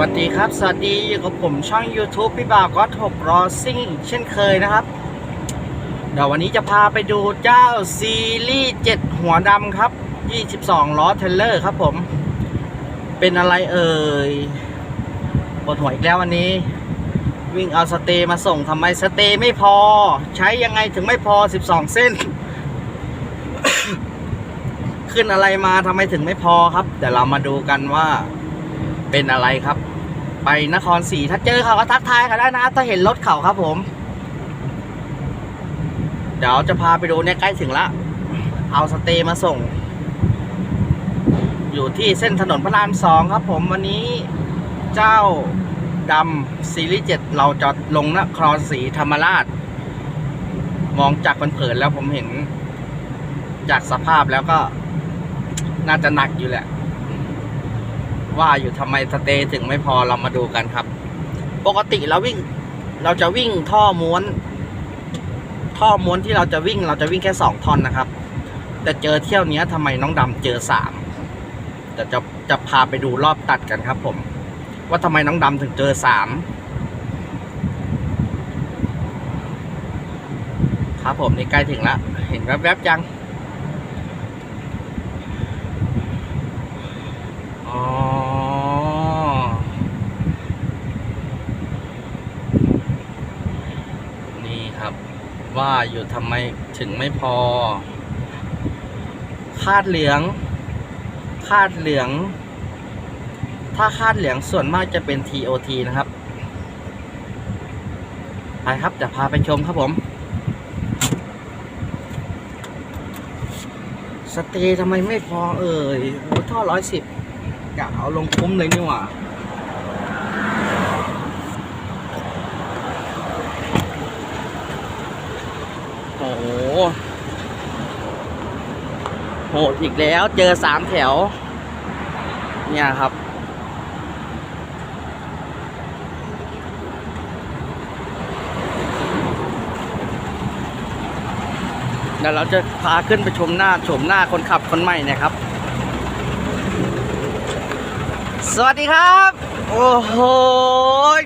วัสดีครับ สวัสดีอยู่กับผมช่อง YouTube พี่บ่าวก็ถกรอซิ่งเช่นเคยนะครับ เดี๋ยววันนี้จะพาไปดูเจ้าซีรีส์7หัวดำครับ 22 ล้อเทเลอร์ครับผม เป็นอะไรเอ่ยปวดหัวอีกแล้ววันนี้ วิ่งเอาสเตย์มาส่งทำไมสเตย์ไม่พอ ใช้ยังไงถึงไม่พอ 12 เส้น ขึ้นอะไรมาทำไมถึงไม่พอครับเดี๋ยวเรามาดูกันว่า เป็นอะไรครับ ไปนครศรีถ้าเจอเขาก็ทักทายเขาได้นะถ้าเห็นรถเขาครับผม เดี๋ยวจะพาไปดูเนี่ยใกล้ถึงละเอาสเตย์มาส่ง อยู่ที่เส้นถนนพระรามสองครับผมวันนี้เจ้าดำซีรีส์เจ็ดเราจะลงนครศรีธรรมราช มองจากเผินๆแล้วผมเห็น จากสภาพแล้วก็น่าจะหนักอยู่แหละ ว่าอยู่ทำไมสเตย์ถึงไม่พอเรามาดูกันครับ ปกติเราวิ่ง เราจะวิ่งท่อม้วน ท่อม้วนที่เราจะวิ่ง เราจะวิ่งแค่สองท่อนนะครับ แต่เจอเที่ยวเนี้ยทำไมน้องดำเจอสามแต่จะจะพาไปดูรอบตัดกันครับ ผม ว่าทำไมน้องดำถึงเจอสามครับผมนี่ใกล้ถึงแล้ว เห็นแวบๆยัง อ๋อ ครับ ว่าอยู่ทำไมถึงไม่พอ คาดเหลือง คาดเหลือง ถ้าคาดเหลืองส่วนมากจะเป็น TOT นะครับ ไปครับเดี๋ยวพาไปชมครับผม สเตย์ทำไมไม่พอเอ่ยท่อร้อยสิบกะเอาลงคุ้มเลยนี่หว่า โอ้โหโหดอีกแล้วเจอสามแถว เนี่ยครับ เดี๋ยวเราจะพาขึ้นไปชมหน้าชมหน้าคนขับคนใหม่เนะครับ สวัสดีครับ โอ้โห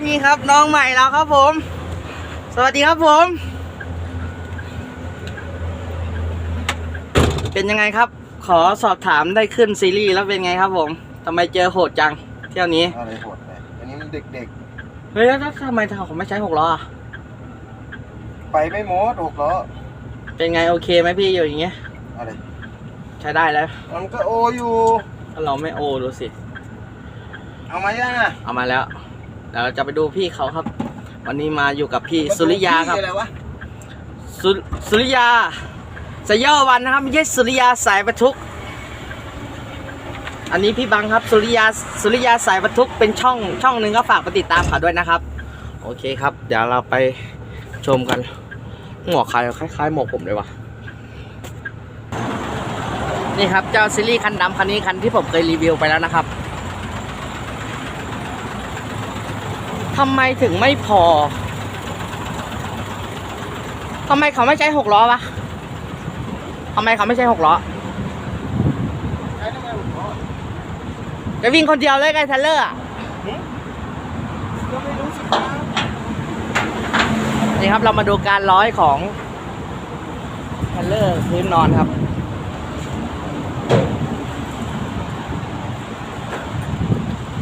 นี่ครับน้องใหม่แล้วครับผม สวัสดีครับผม เป็นยังไงครับ ขอสอบถามได้ขึ้นซีรีส์แล้วเป็นไงครับผมทำไมเจอโหดจัง เที่ยวนี้ อะไรโหดเลยอันนี้มันเด็กเฮ้ยแล้วทำไมเขาไม่ใช้หกล้ออะๆ ไปไม่หมดหกล้อเป็นไงโอเคไหมพี่อยู่อย่างเงี้ย อะไร ใช้ได้แล้ว มันก็โออยู่ ถ้าเราไม่โอดูสิ เอามายังอะเอามาแล้วเดี๋ยวเราจะไปดูพี่เขาครับ วันนี้มาอยู่กับพี่สุริยาครับอะไรวะสุสุริยา สยอวันนะครับไม่ใช่สุริยาสายบรรทุก อันนี้พี่บังครับสุริยาสุริยาสายบรรทุกเป็นช่องช่องหนึ่งก็ฝากไปติดตามเขาด้วยนะครับ โอเคครับ เดี๋ยวเราไปชมกันหมวกใครคล้ายๆหมวกผมเลยวะนี่ครับเจ้าซีรีส์คันดำคันนี้คันที่ผมเคยรีวิวไปแล้วนะครับทำไมถึงไม่พอทำไมเขาไม่ใช้หกล้อวะ ทำไมเขาไม่ใช้หกล้อใช้ทำไมหกล้อจะวิ่งคนเดียวเลยไงเทเลอร์ก็ไม่รู้สินี่ครับเรามาดูการร้อยของเทเลอร์พื้นนอนครับ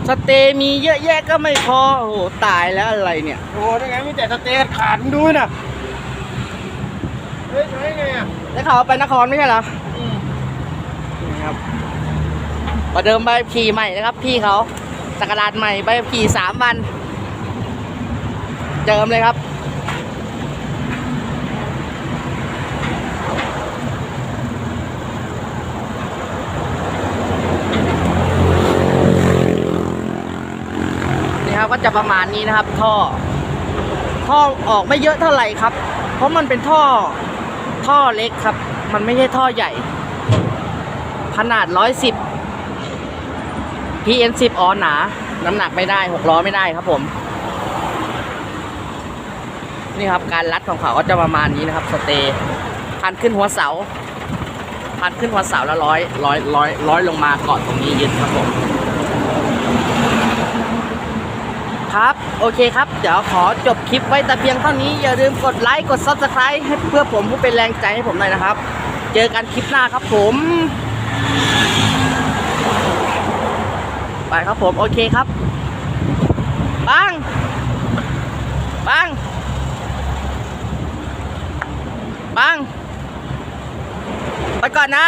สเตย์มีเยอะแยะก็ไม่พอ โอ้โห ตายแล้วอะไรเนี่ย โอ้โหได้ไงไม่แต่สเตทขาดมึงดูนะ ฮ้ยใช้ไงอะได้ข่าวว่าไปนครไม่ใช่เหรออืมนี่ครับประเดิมใบขับขี่ใหม่นะครับ พี่เขาสกราดใหม่ใบขับขี่สามวัน เจิมเลยครับนี่ครับก็จะประมาณนี้นะครับ ท่อ ท่อออกไม่เยอะเท่าไหร่ครับ เพราะมันเป็นท่อ ท่อเล็กครับ มันไม่ใช่ท่อใหญ่ ขนาด110 PN10 อ๋อหนา น้ำหนักไม่ได้6ล้อไม่ได้ครับผม นี่ครับการรัดของเขาก็จะประมาณนี้นะครับ สเตย์พันขึ้นหัวเสา พันขึ้นหัวเสาแล้วร้อยร้อยร้อยร้อยลงมาเกาะตรงนี้ยึดครับผม ครับ โอเคครับ เดี๋ยวขอจบคลิปไว้แต่เพียงเท่านี้ อย่าลืมกดไลค์ กด Subscribe ให้เพื่อผมผู้เป็นแรงใจให้ผมหน่อยนะครับ เจอกันคลิปหน้าครับผม ไปครับผม โอเคครับปังปังปังไปก่อนนะ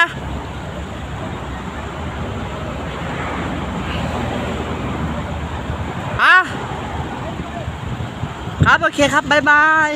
อะ ครับ โอเคครับ บ๊ายบาย